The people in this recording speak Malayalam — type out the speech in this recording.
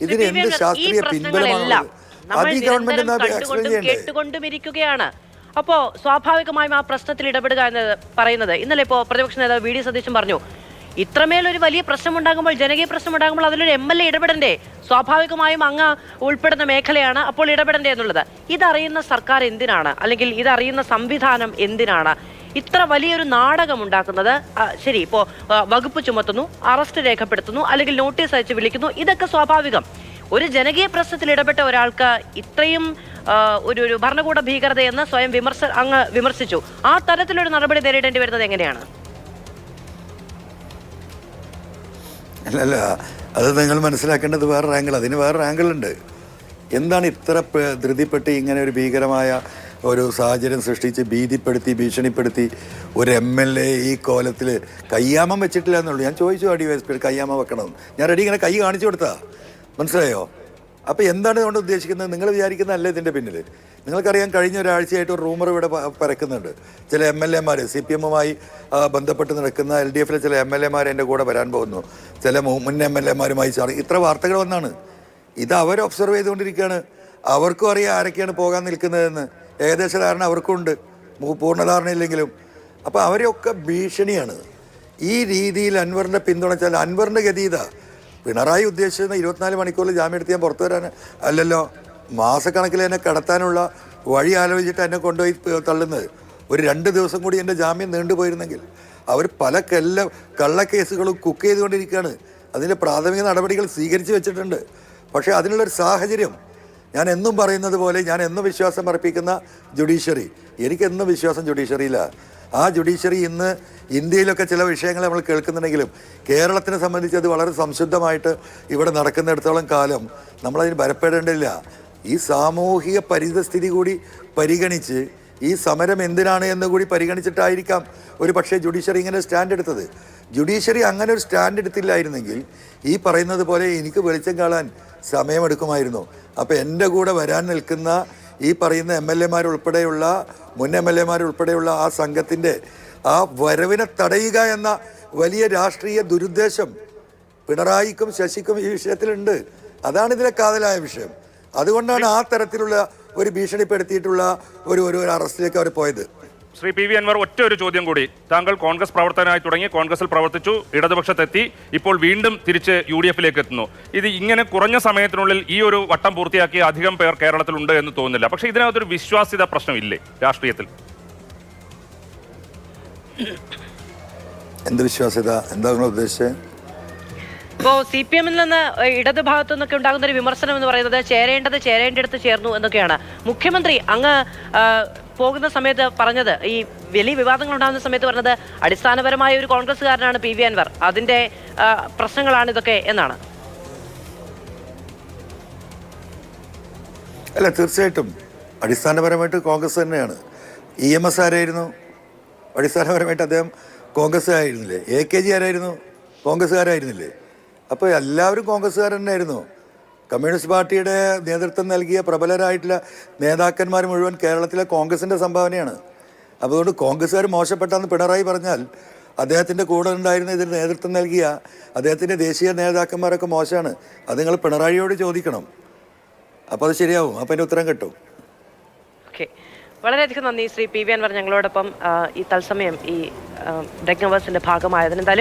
ഇതിന് എന്ത് ശാസ്ത്രീയ പിൻബലമാണ് അത് ഗവൺമെന്റ് അപ്പോ സ്വാഭാവികമായും ആ പ്രശ്നത്തിൽ ഇടപെടുക എന്ന് പറയുന്നത് ഇന്നലെ ഇപ്പോ പ്രതിപക്ഷ നേതാവ് വി ഡി സതീശൻ പറഞ്ഞു ഇത്രമേൽ ഒരു വലിയ പ്രശ്നം ഉണ്ടാകുമ്പോൾ ജനകീയ പ്രശ്നം ഉണ്ടാകുമ്പോൾ അതിലൊരു എം എൽ എ ഇടപെടണ്ടേ? സ്വാഭാവികമായും അങ്ങ് ഉൾപ്പെടുന്ന മേഖലയാണ് അപ്പോൾ ഇടപെടണ്ടേ എന്നുള്ളത്. ഇതറിയുന്ന സർക്കാർ എന്തിനാണ്? അല്ലെങ്കിൽ ഇതറിയുന്ന സംവിധാനം എന്തിനാണ്? ഇത്ര വലിയൊരു നാടകം ഉണ്ടാക്കുന്നത് ശരി ഇപ്പോ വകുപ്പ് ചുമത്തുന്നു അറസ്റ്റ് രേഖപ്പെടുത്തുന്നു അല്ലെങ്കിൽ നോട്ടീസ് അയച്ച് വിളിക്കുന്നു ഇതൊക്കെ സ്വാഭാവികം. ഒരു ജനകീയ പ്രശ്നത്തിൽ ഇടപെട്ട ഒരാൾക്ക് ഇത്രയും ഒരു ഒരു ഭരണകൂട ഭീകരതയെന്ന് സ്വയം വിമർശ അങ്ങ് വിമർശിച്ചു. ആ തരത്തിലൊരു നടപടി നേരിടേണ്ടി വരുന്നത് എങ്ങനെയാണ്? അല്ലല്ല അത് നിങ്ങൾ മനസ്സിലാക്കേണ്ടത് വേറെ ആംഗിൾ അതിന് വേറെ ആംഗിൾ ഉണ്ട്. എന്താണ് ഇത്ര ധൃതിപ്പെട്ട് ഇങ്ങനെ ഒരു ഭീകരമായ ഒരു സാഹചര്യം സൃഷ്ടിച്ച് ഭീതിപ്പെടുത്തി ഭീഷണിപ്പെടുത്തി ഒരു എം എൽ എ ഈ കോലത്തിൽ കയ്യാമം വെച്ചിട്ടില്ല എന്നുള്ളൂ. ഞാൻ ചോദിച്ചു അടി വൈസ് കയ്യാമം വെക്കണമെന്ന് ഞാൻ റെഡി ഇങ്ങനെ കൈ കാണിച്ചു കൊടുത്താ. മനസ്സിലായോ? അപ്പോൾ എന്താണ് ഇതുകൊണ്ട് ഉദ്ദേശിക്കുന്നത്? നിങ്ങൾ വിചാരിക്കുന്നതല്ല ഇതിന്റെ പിന്നിൽ. നിങ്ങൾക്കറിയാം കഴിഞ്ഞ ഒരാഴ്ചയായിട്ട് ഒരു റൂമർ ഇവിടെ പ- പരക്കുന്നുണ്ട്. ചില എം എൽ എമാർ സി പി എമ്മുമായി ബന്ധപ്പെട്ട് നടക്കുന്ന എൽ ഡി എഫിലെ ചില എം എൽ എമാർ എന്റെ കൂടെ വരാൻ പോകുന്നു. ചില മുൻ എം എൽ എമാരുമായി ചാർ ഇത്ര വാർത്തകൾ വന്നാണ്. ഇത് അവർ ഒബ്സർവ് ചെയ്തുകൊണ്ടിരിക്കുകയാണ്. അവർക്കും അറിയാം ആരൊക്കെയാണ് പോകാൻ നിൽക്കുന്നതെന്ന്. ഏകദേശ ധാരണ അവർക്കുണ്ട്. പൂർണ ധാരണയില്ലെങ്കിലും. പൂർണധാരണയില്ലെങ്കിലും അപ്പോൾ അവരെയൊക്കെ ഭീഷണിയാണ്. ഈ രീതിയിൽ അൻവറിനെ പിന്തുണച്ചാൽ അൻവറിന്റെ ഗതി ഇതാ പിണറായി ഉദ്ദേശിച്ചിരുന്ന ഇരുപത്തിനാല് മണിക്കൂറിൽ ജാമ്യം എടുത്ത് ഞാൻ പുറത്തു വരാൻ അല്ലല്ലോ. മാസക്കണക്കിൽ എന്നെ കടത്താനുള്ള വഴി ആലോചിച്ചിട്ട് എന്നെ കൊണ്ടുപോയി തള്ളുന്നത്. ഒരു രണ്ട് ദിവസം കൂടി എന്റെ ജാമ്യം നീണ്ടുപോയിരുന്നെങ്കിൽ അവർ പല കല്ല കള്ളക്കേസുകളും കുക്ക് ചെയ്തുകൊണ്ടിരിക്കുകയാണ്. അതിന്റെ പ്രാഥമിക നടപടികൾ സ്വീകരിച്ചു വെച്ചിട്ടുണ്ട്. പക്ഷേ അതിനുള്ളൊരു സാഹചര്യം ഞാൻ എന്നും പറയുന്നത് പോലെ ഞാൻ എന്നും വിശ്വാസം അർപ്പിക്കുന്ന ജുഡീഷ്യറി. എനിക്കെന്നും വിശ്വാസം ജുഡീഷ്യറിയില്ല. ആ ജുഡീഷ്യറി ഇന്ന് ഇന്ത്യയിലൊക്കെ ചില വിഷയങ്ങൾ നമ്മൾ കേൾക്കുന്നുണ്ടെങ്കിലും കേരളത്തിനെ സംബന്ധിച്ച് അത് വളരെ സംശുദ്ധമായിട്ട് ഇവിടെ നടക്കുന്നിടത്തോളം കാലം നമ്മളതിന് ഭരപ്പെടേണ്ടില്ല ഈ സാമൂഹിക പരിതസ്ഥിതി കൂടി പരിഗണിച്ച് ഈ സമരം എന്തിനാണ് എന്ന് കൂടി പരിഗണിച്ചിട്ടായിരിക്കാം ഒരു പക്ഷേ ജുഡീഷ്യറി ഇങ്ങനെ സ്റ്റാൻഡ് എടുത്തത്. ജുഡീഷ്യറി അങ്ങനെ ഒരു സ്റ്റാൻഡ് എടുത്തില്ലായിരുന്നെങ്കിൽ ഈ പറയുന്നത് പോലെ എനിക്ക് വെളിച്ചം കാണാൻ സമയമെടുക്കുമായിരുന്നു. അപ്പോൾ എന്റെ കൂടെ വരാൻ നിൽക്കുന്ന ഈ പറയുന്ന എം എൽ എമാരുൾപ്പെടെയുള്ള മുൻ എം എൽ എമാരുൾപ്പെടെയുള്ള ആ സംഘത്തിന്റെ ആ വരവിനെ തടയുക എന്ന വലിയ രാഷ്ട്രീയ ദുരുദ്ദേശം പിണറായിക്കും ശശിക്കും ഈ വിഷയത്തിലുണ്ട്. അതാണ് ഇതിലെ കാതലായ വിഷയം. അതുകൊണ്ടാണ് ആ തരത്തിലുള്ള ഒരു ഭീഷണിപ്പെടുത്തിയിട്ടുള്ള ഒരു ഒരു അറസ്റ്റിലേക്ക് അവർ പോയത്. ശ്രീ പി വി അൻവർ ഒറ്റ ഒരു ചോദ്യം കൂടി. താങ്കൾ കോൺഗ്രസ് പ്രവർത്തനമായി തുടങ്ങി കോൺഗ്രസിൽ പ്രവർത്തിച്ചു ഇടതുപക്ഷത്തെത്തി ഇപ്പോൾ വീണ്ടും തിരിച്ച് യു ഡി എഫിലേക്ക് എത്തുന്നു. ഇത് ഇങ്ങനെ കുറഞ്ഞ സമയത്തിനുള്ളിൽ ഈ ഒരു വട്ടം പൂർത്തിയാക്കിയ അധികം പേർ കേരളത്തിലുണ്ട് എന്ന് തോന്നുന്നില്ല. പക്ഷെ ഇതിനകത്തൊരു വിശ്വാസ്യത പ്രശ്നമില്ലേ രാഷ്ട്രീയത്തിൽ? എന്ത് വിശ്വാസ്യത? എന്താണ് ഉദ്ദേശിച്ചത് ഇപ്പോ സി പി എമ്മിൽ നിന്ന് ഇടത് ഭാഗത്തു നിന്നൊക്കെ ഉണ്ടാകുന്ന ഒരു വിമർശനം എന്ന് പറയുന്നത് ചേരേണ്ടത് ചേരേണ്ടടുത്ത് ചേർന്നു എന്നൊക്കെയാണ്. മുഖ്യമന്ത്രി അങ്ങ് പോകുന്ന സമയത്ത് പറഞ്ഞത് ഈ വലിയ വിവാദങ്ങൾ ഉണ്ടാകുന്ന സമയത്ത് പറഞ്ഞത് അടിസ്ഥാനപരമായ ഒരു കോൺഗ്രസ്സുകാരനാണ് പി വി അൻവർ. അതിന്റെ പ്രശ്നങ്ങളാണ് ഇതൊക്കെ എന്നാണ്? അല്ല തീർച്ചയായിട്ടും. അടിസ്ഥാനപരമായിട്ട് കോൺഗ്രസ് തന്നെയാണ്. ഇ എം എസ് ആരായിരുന്നു? അടിസ്ഥാനപരമായിട്ട് അദ്ദേഹം കോൺഗ്രസ് ആയിരുന്നില്ലേ എ കെ ജി ആരായിരുന്നു? കോൺഗ്രസ്സുകാരായിരുന്നില്ലേ? അപ്പോൾ എല്ലാവരും കോൺഗ്രസ്സുകാർ തന്നെയായിരുന്നു. കമ്മ്യൂണിസ്റ്റ് പാർട്ടിയുടെ നേതൃത്വം നൽകിയ പ്രബലരായിട്ടുള്ള നേതാക്കന്മാർ മുഴുവൻ കേരളത്തിലെ കോൺഗ്രസിന്റെ സംഭാവനയാണ്. അപ്പോൾ അതുകൊണ്ട് കോൺഗ്രസ്സുകാർ മോശപ്പെട്ടെന്ന് പിണറായി പറഞ്ഞാൽ അദ്ദേഹത്തിന്റെ കൂടെ ഉണ്ടായിരുന്ന ഇതിന് നേതൃത്വം നൽകിയ അദ്ദേഹത്തിന്റെ ദേശീയ നേതാക്കന്മാരൊക്കെ മോശമാണ്. അത് നിങ്ങൾ പിണറായിയോട് ചോദിക്കണം. അപ്പോൾ അത് ശരിയാവും. അപ്പോൾ അതിന്റെ ഉത്തരം കിട്ടും. ഓക്കെ. വളരെയധികം നന്ദി ശ്രീ പി വി അൻവർ ഞങ്ങളോടൊപ്പം ഈ തത്സമയം ഈ ബ്രേക്ക് നവേഴ്സിന്റെ ഭാഗമായതിന്. എന്തായാലും